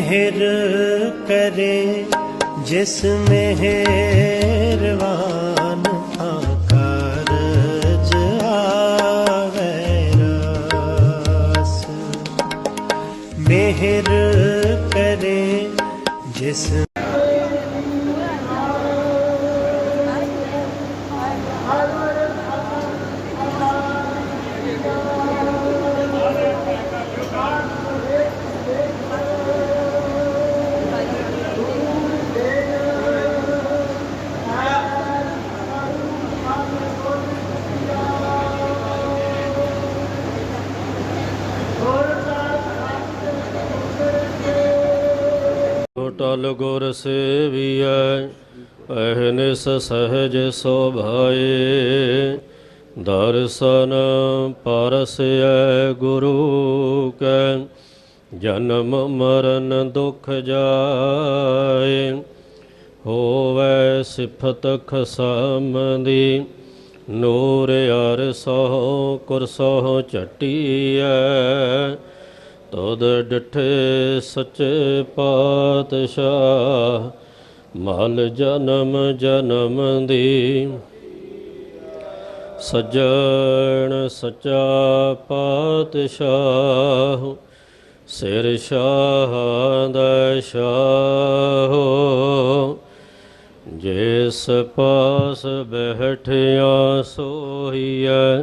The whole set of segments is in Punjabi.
मेहर करे जिस मेहरवान कारज आवैरास मेहर करे जिस I ਟਲ ਗੁਰ ਸੇਵੀਐ ਅਹਨਿਸ ਸਹਜ ਸੋਭਾਏ। ਦਰਸ਼ਨ ਪਰਸੈ ਗੁਰੂ ਕੈ, ਜਨਮ ਮਰਨ ਦੁਖ ਜਾਏ। ਹੋਵੇ ਸਿਫਤ ਖਸਮ ਦੀ ਨੂਰ ਅਰਸੋ ਕੁਰਸੋ ਚਟੀਐ ਤਦ ਡਿਠੇ ਸੱਚੇ ਪਾਤਸ਼ਾਹ ਮਲ ਜਨਮ ਜਨਮ ਦੀ। ਸੱਜਣ ਸੱਚਾ ਪਾਤਸ਼ਾਹ, ਸਿਰ ਸ਼ਾਹ ਦਾ ਸ਼ਾਹ ਜਿਸ ਪਾਸ ਬਹਿਠਿਆ ਸੋਹੀਐ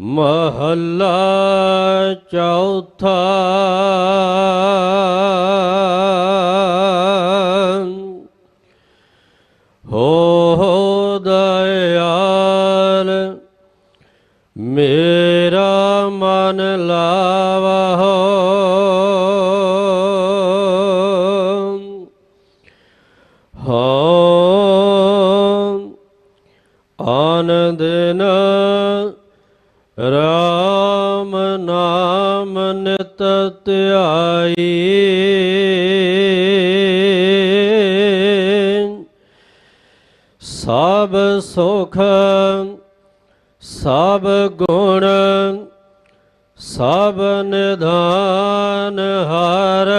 ਮਹੱਲਾ ਚੌਥਾ। ਹੋ ਦਇਆਲ ਮੇਰਾ ਮਨ ਲਾਵਾ। ਹਾਂ ਆਨੰਦ ਸੁਖ ਸਭ ਗੁਣ ਸਭ ਨਿਧਾਨ ਹਰ।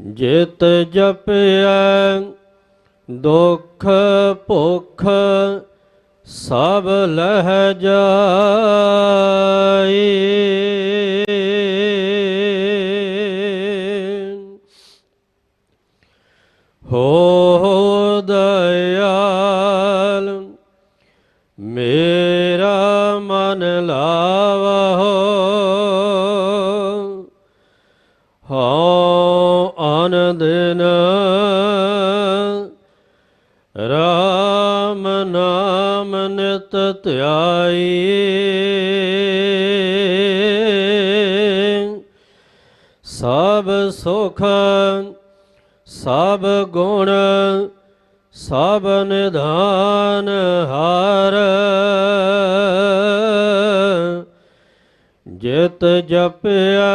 ਜਿਤ ਜਪਿਆ ਦੁਖ ਭੁਖ ਸਭ ਲਹਿ ਜਾਈ ਆਨੰਦ ਰਾਮ ਨਾਮ ਨਿਤ ਧਿਆਈ। ਸਭ ਸੁਖ ਸਭ ਗੁਣ ਸਭ ਨਿਧਾਨ ਹਾਰ। ਜਿਤ ਜਪਿਆ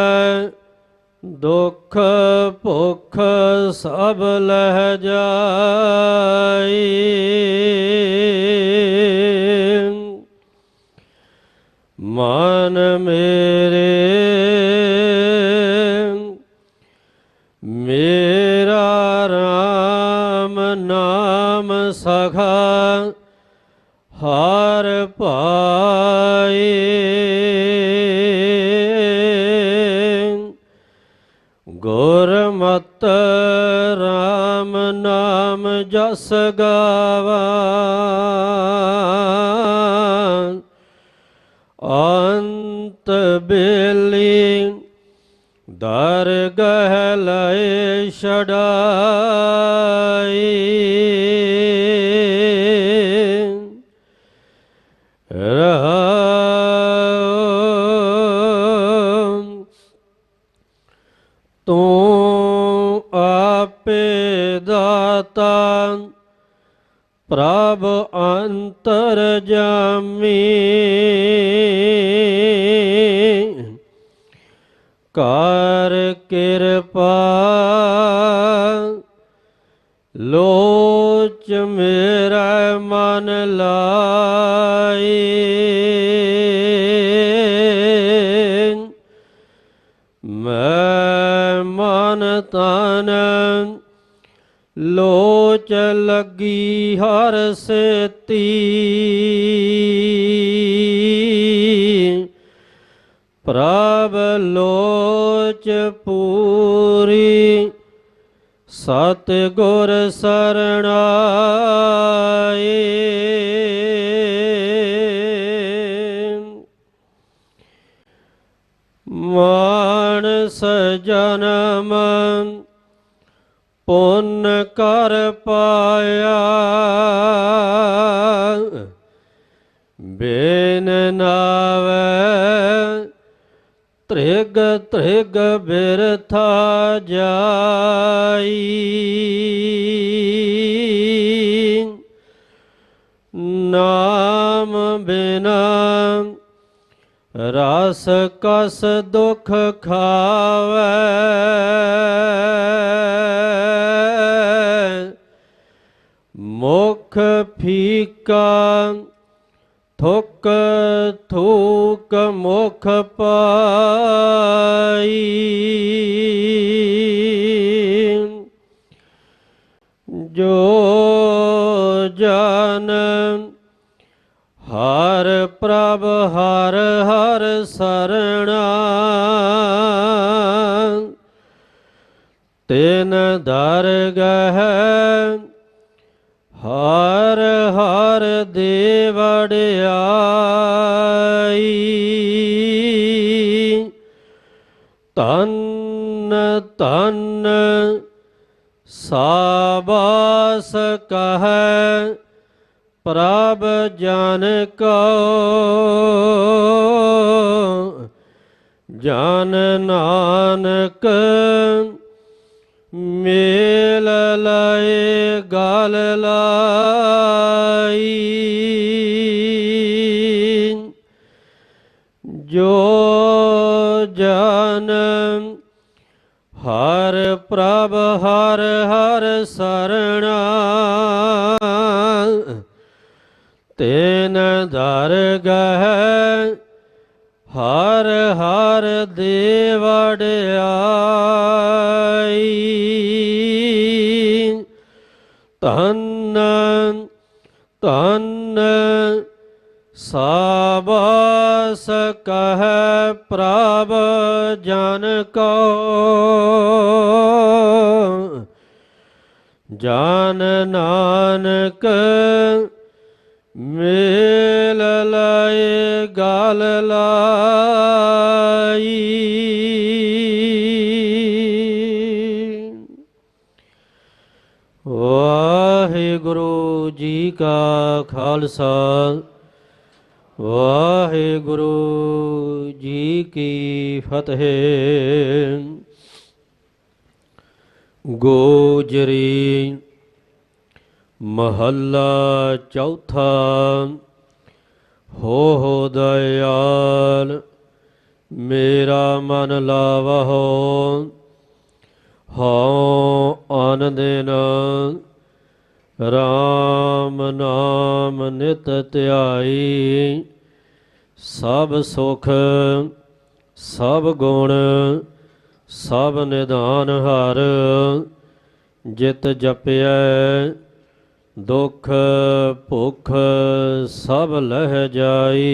ਦੁੱਖ ਭੁੱਖ ਸਭ ਲਹਿ ਜਾਈ। ਮਨ ਮੇਰੇ ਮੇਰਾ RAM ਨਾਮ ਸਖਾ ਹਰ ਪਾ ਗੁਰਮਤਿ RAM ਨਾਮ ਜਸ ਗਾਵਾ। ਅੰਤ ਬੇਲੀ ਦਰਗਹ ਲਏ ਛੜਾਈ ਤੂੰ ਆਪੇ ਦਾਤਾ ਪ੍ਰਭ ਅੰਤਰ ਜਾਮੀ। ਕਰ ਕਿਰਪਾ ਲੋਚ ਮੇਰਾ ਮਨ ਲਾਈ ਤਨ ਲੋਚ ਲੱਗੀ ਹਰ ਸੇਤੀ। ਪ੍ਰਭ ਲੋਚ ਪੂਰੀ ਸਤ ਗੁਰ ਸਰਣਾਏ। ਮਾਨਸ ਜਨਮ ਪੁੰਨ ਕਰ ਪਾਇਆ। ਬੇਨ ਨਾਵੇ ਤ੍ਰਿਗ ਤ੍ਰਿਗ ਬਿਰਥਾ ਜਾਈ। ਨਾਮ ਬਿਨਾ ਰਸ ਕਸ ਦੁਖ ਖਾਵੇ। ਮੁਖ ਫੀਕਾ ਥੁਕ ਥੂਕ ਮੁਖ ਪਾਈ। ਜੋ ਜਨ ਪ੍ਰਭ ਹਰ ਹਰ ਸਰਣਾ। ਤਿਨ ਦਰਗਹ ਹਰ ਹਰ ਦੇਵੜਿਆਈ ਤਨ ਤਨ ਸਾਬਾਸ ਕਹੈ ਪ੍ਰਭ ਜਨ ਕੋ, ਜਨ ਨਾਨਕ ਮੇਲ ਲਏ, ਗਲ ਲਾਈ। ਜੋ ਜਨ ਹਰ ਪ੍ਰਭ ਹਰ ਹਰ ਸਰਣਾ ਦਰਗਹ ਹਰ ਹਰ ਦੇਵੜਿਆਈ। ਤਨ ਤਨ ਸਾਬਾਸ ਕਹੈ ਪ੍ਰਭ ਜਨ ਕੋ। ਜਨ ਖਾਲਸਾ। ਵਾਹਿਗੁਰੂ ਜੀ ਕੀ ਫਤਿਹ। ਗੋਜਰੀ ਮਹੱਲਾ ਚੌਥਾ। ਹੋ ਹੋ ਦਇਆਲ, ਮੇਰਾ ਮਨ ਲਾਵਹੁ। ਹਉ ਅਨ ਦਿਨ ਰਾਮ ਨਾਮ ਨਿਤ ਧਿਆਈ, ਸਭ ਸੁਖ, ਸਭ ਗੁਣ, ਸਭ ਨਿਧਾਨ ਹਰ, ਜਿਤ ਜਪਿਐ, ਦੁਖ ਭੁਖ ਸਭ ਲਹਿ ਜਾਈ।